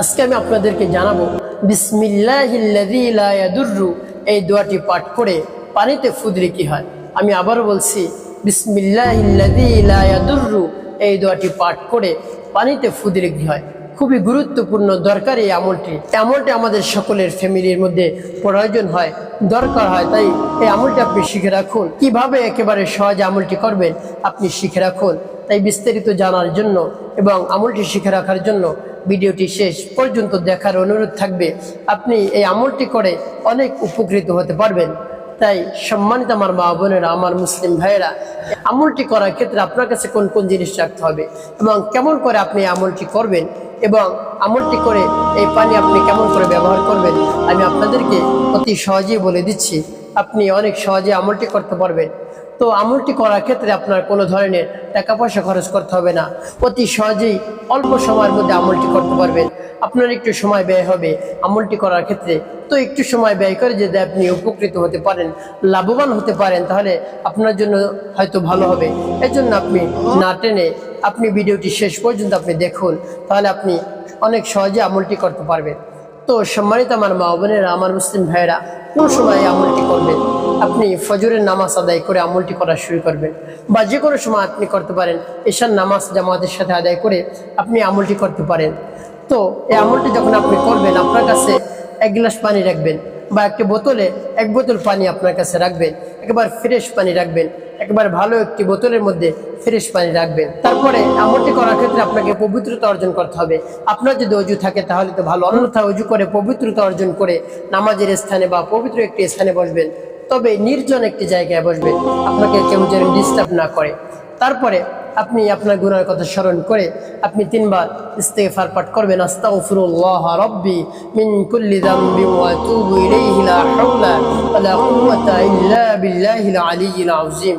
আজকে আমি আপনাদেরকে জানাব ইয়াদুররু, এই দোয়াটি পাঠ করে পানিতে ফুদলে কি হয়। আমি আবারও বলছি ইয়াদুররু, এই দোয়াটি পাঠ করে পানিতে ফুদলে কি হয়। খুবই গুরুত্বপূর্ণ দরকার এই আমলটি। আমলটি আমাদের সকলের ফ্যামিলির মধ্যে প্রয়োজন হয়, দরকার হয়, তাই এই আমলটি আপনি শিখে রাখুন। কীভাবে একেবারে সহজে আমলটি করবেন, আপনি শিখে রাখুন। তাই বিস্তারিত জানার জন্য এবং আমলটি শিখে রাখার জন্য ভিডিওটি শেষ পর্যন্ত দেখার অনুরোধ থাকবে, আপনি এই আমলটি করে অনেক উপকৃত হতে পারবেন। তাই সম্মানিত আমার মা বোনেরা, আমার মুসলিম ভাইয়েরা, আমলটি করার ক্ষেত্রে আপনার কাছে কোন কোন জিনিস রাখতে হবে এবং কেমন করে আপনি আমলটি করবেন এবং আমলটি করে এই পানি আপনি কেমন করে ব্যবহার করবেন, আমি আপনাদেরকে অতি সহজেই বলে দিচ্ছি। আপনি অনেক সহজে আমলটি করতে পারবেন। তো আমলটি করার ক্ষেত্রে আপনার কোনো ধরনের টাকা পয়সা খরচ করতে হবে না। অতি সহজেই অল্প সময়ের মধ্যে আমলটি করতে পারবেন। আপনার একটু সময় ব্যয় হবে। আমলটি করার ক্ষেত্রে তো একটু সময় ব্যয় করে যদি আপনি উপকৃত হতে পারেন, লাভবান হতে পারেন, তাহলে আপনার জন্য হয়তো ভালো হবে। এর জন্য আপনি না টেনে আপনি ভিডিওটি শেষ পর্যন্ত আপনি দেখুন, তাহলে আপনি অনেক সহজে আমলটি করতে পারবেন। তো সম্মানিত আমার মা বোনেরা, আমার মুসলিম ভাইয়েরা কোন সময় আমলটি করবেন? আপনি ফজরের নামাজ আদায় করে আমলটি করা শুরু করবেন। বা যে কোনো সময় আপনি করতে পারেন, এশার নামাজ জামাতের সাথে আদায় করে আপনি আমলটি করতে পারেন। তো এই আমলটি যখন আপনি করবেন, আপনার কাছে এক গ্লাস পানি রাখবেন বা একটি বোতলে এক বোতল পানি আপনার কাছে রাখবেন, একবার ফ্রেশ পানি রাখবেন। একবার ভালো একটি বোতলের মধ্যে ফ্রেশ পানি রাখবেন। তারপরে আমলটি করার ক্ষেত্রে আপনাকে পবিত্রতা অর্জন করতে হবে। আপনার যদি অজু থাকে তাহলে তো ভালো অন্যথা অজু করে পবিত্রতা অর্জন করে নামাজের স্থানে বা পবিত্র একটি স্থানে বসবেন। তবে নির্জন একটি জায়গায় বসবেন। আপনাকে কেউ যেন ডিস্টার্ব না করে। তারপরে আপনি আপনার গুনার কথা স্মরণ করে আপনি তিনবার ইস্তেফার পাঠ করবেন, আস্তাগফিরুল্লাহ রব্বি মিন কুল্লি যামবি ওয়া আতুবু ইলাইহি লা হাওলা ওয়া লা কুওয়াতা ইল্লা বিল্লাহিল আলিয়্যিল আযীম।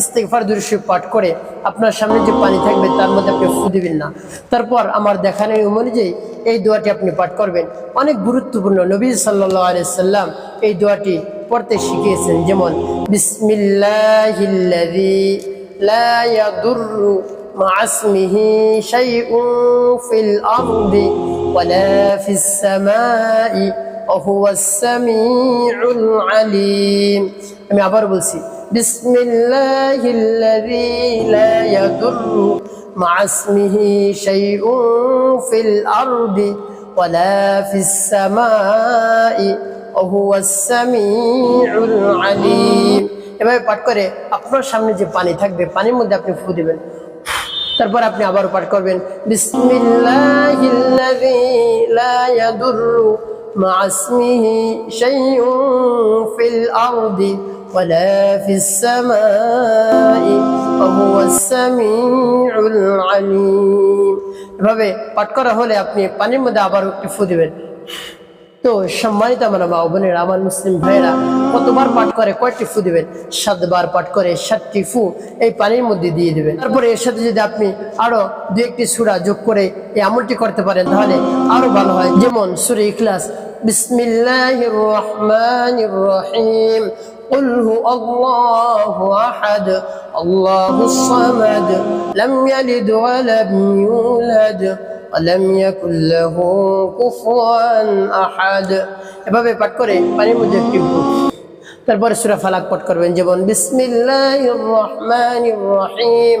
ইস্তেগফার দুরুশি পাঠ করে আপনার সামনে যে পানি থাকবে তার মধ্যে আপনি ফু দিবেন না তারপর আমার দেখানো অনুযায়ী এই দোয়াটি আপনি পাঠ করবেন অনেক গুরুত্বপূর্ণ নবী সাল্লাহ আলিয়াল্লাম এই দোয়াটি পড়তে শিখিয়েছেন যেমন বিসমিল্লাহিল্লাযী লা ইয়াদুররু مع اسمه شيء في الأرض ولا في السماء وهو السميع العليم আমি আবার বলছি بسم الله الذي لا يضر مع اسمه شيء في الأرض ولا في السماء وهو السميع العليم এভাবে পাঠ করে আপনার সামনে যে পানি থাকবে পানির মধ্যে আপনি ফু দিবেন তারপর আপনি আবার পাঠ করবেন বিসমিল্লাহিল্লাযী লা ইয়াদুররু মা ইসমিহি শাইউন ফিল আরদি ولا في السماء وهو السميع العليم এভাবে পাঠ করা হলে আপনি পানির মধ্যে আবার একটু ফু দিবেন তো সম্মানিত আমার মা বোনের আমার মুসলিম ভাইয়েরা কতবার পাঠ করে কয়টি ফু দিবেন সাতবার পাঠ করে সাতটি ফু এই পানির মধ্যে দিয়ে দিবেন তারপরে এর সাথে যদি আপনি আরো দু একটি সুরা যোগ করে এই আমলটি করতে পারেন তাহলে আরো ভালো হয় যেমন সুরে ইখলাস বিসমিল্লাহির রহমানির রহিম قل هو الله أحد الله الصمد لم يلد ولم يولد ولم يكن له كفوا أحد এভাবে পাঠ করে পানির মধ্যে একটি তারপরে সুরা ফালাক পাঠ করবেন যেমন বিসমিল্লাহির রহমানির রহিম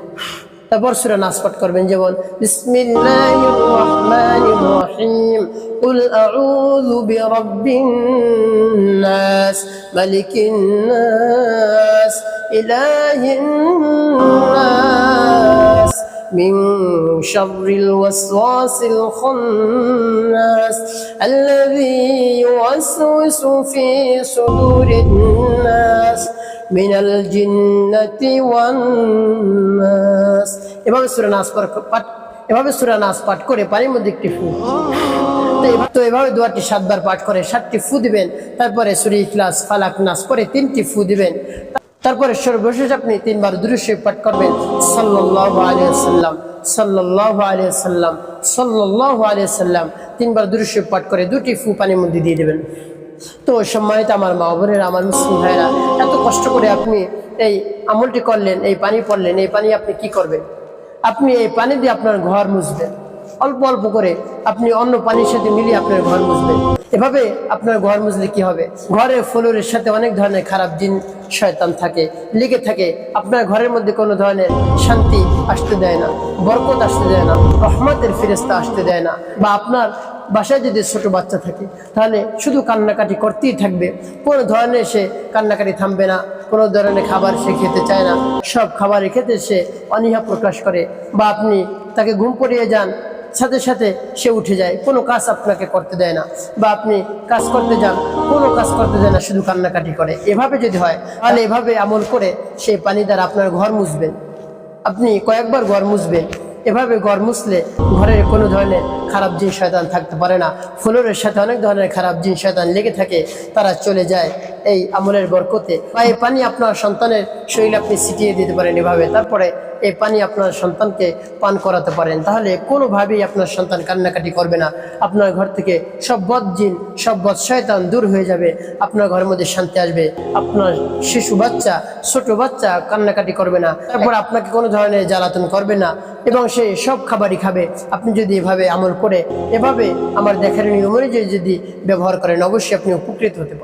তারপর সুরা নাস পাঠ করবেন যেমন বিসমিল্লাহির রহমানির রহিম قل أعوذ برب الناس ملك الناس إله الناس من شر الوسواس الخناس الذي يوسوس في صدور الناس من الجنة والناس এভাবে সূরা নাস পাঠ এভাবে সূরা নাস পাঠ করে পানির মধ্যে একটি ফু তো এভাবে- তো এভাবে দোয়াটি সাতবার পাঠ করে সাতটি ফু দিবেন তারপরে সুরি ইখলাস ফালাক নাস পরে তিনটি ফু দিবেন তারপরে সর্বশেষ আপনি তিনবার দুরুশে পাঠ করবেন। সাল্লাল্লাহু আলাইহি সাল্লাম সাল্লাল্লাহু আলাইহি সাল্লাম তিনবার দুরুশে পাঠ করে দুটি ফু পানির মধ্যে দিয়ে দেবেন। তো সম্মানিত আমার মা বোনেরা, আমার মুসলিম ভাইরা এত কষ্ট করে আপনি এই আমলটি করলেন, এই পানি পড়লেন, এই পানি আপনি কি করবেন? আপনি এই পানি দিয়ে আপনার ঘর মুছবেন। অল্প অল্প করে আপনি অন্য পানির সাথে মিলিয়ে আপনার ঘর মুছবেন। এভাবে আপনার ঘর মুছলে কি হবে? ঘরের ফ্লোরের সাথে অনেক ধরনের খারাপ দিন শয়তান থাকে, লেগে থাকে। আপনার ঘরের মধ্যে কোনো ধরনের শান্তি আসতে দেয় না, বরকত আসতে দেয় না, রহমতের ফিরেস্তা আসতে দেয় না। বা আপনার বাসায় যদি ছোট বাচ্চা থাকে, তাহলে শুধু কান্নাকাটি করতেই থাকবে। কোনো ধরনের সে কান্নাকাটি থামবে না, কোনো ধরনের খাবার সে খেতে চায় না। সব খাবারই খেতে সে অনীহা প্রকাশ করে। বা আপনি তাকে ঘুম পড়িয়ে যান সাথে সাথে সে উঠে যায়। কোনো কাজ আপনাকে করতে দেয় না বা আপনি কাজ করতে যান, কোনো কাজ করতে দেয় না, শুধু কান্নাকাটি করে। এভাবে যদি হয়, তাহলে এভাবে আমল করে সেই পানি দ্বারা আপনার ঘর মুছবেন আপনি কয়েকবার ঘর মুছবেন। এভাবে ঘর মুছলে ঘরের কোনো ধরনের খারাপ জিন শয়তান থাকতে পারে না। ফ্লোরের সাথে অনেক ধরনের খারাপ জিন শয়তান লেগে থাকে, তারা চলে যায়। এই আমলের বরকতে বা এই পানি আপনার সন্তানের শরীরে আপনি ছিটিয়ে দিতে পারেন এভাবে। তারপরে এই পানি আপনার সন্তানকে পান করাতে পারেন। তাহলে কোনোভাবেই আপনার সন্তান কান্নাকাটি করবে না। আপনার ঘর থেকে সব বদ জিন, সব বদ শয়তান দূর হয়ে যাবে। আপনার ঘরের মধ্যে শান্তি আসবে। আপনার শিশু বাচ্চা, ছোট বাচ্চা কান্নাকাটি করবে না। তারপর আপনাকে কোনো ধরনের জ্বালাতন করবে না এবং সে সব খাবারই খাবে। আপনি যদি এভাবে আমল করে, এভাবে আমার দেখার নিয়ম অনুযায়ী যদি ব্যবহার করেন, অবশ্যই আপনি উপকৃত হতে পারেন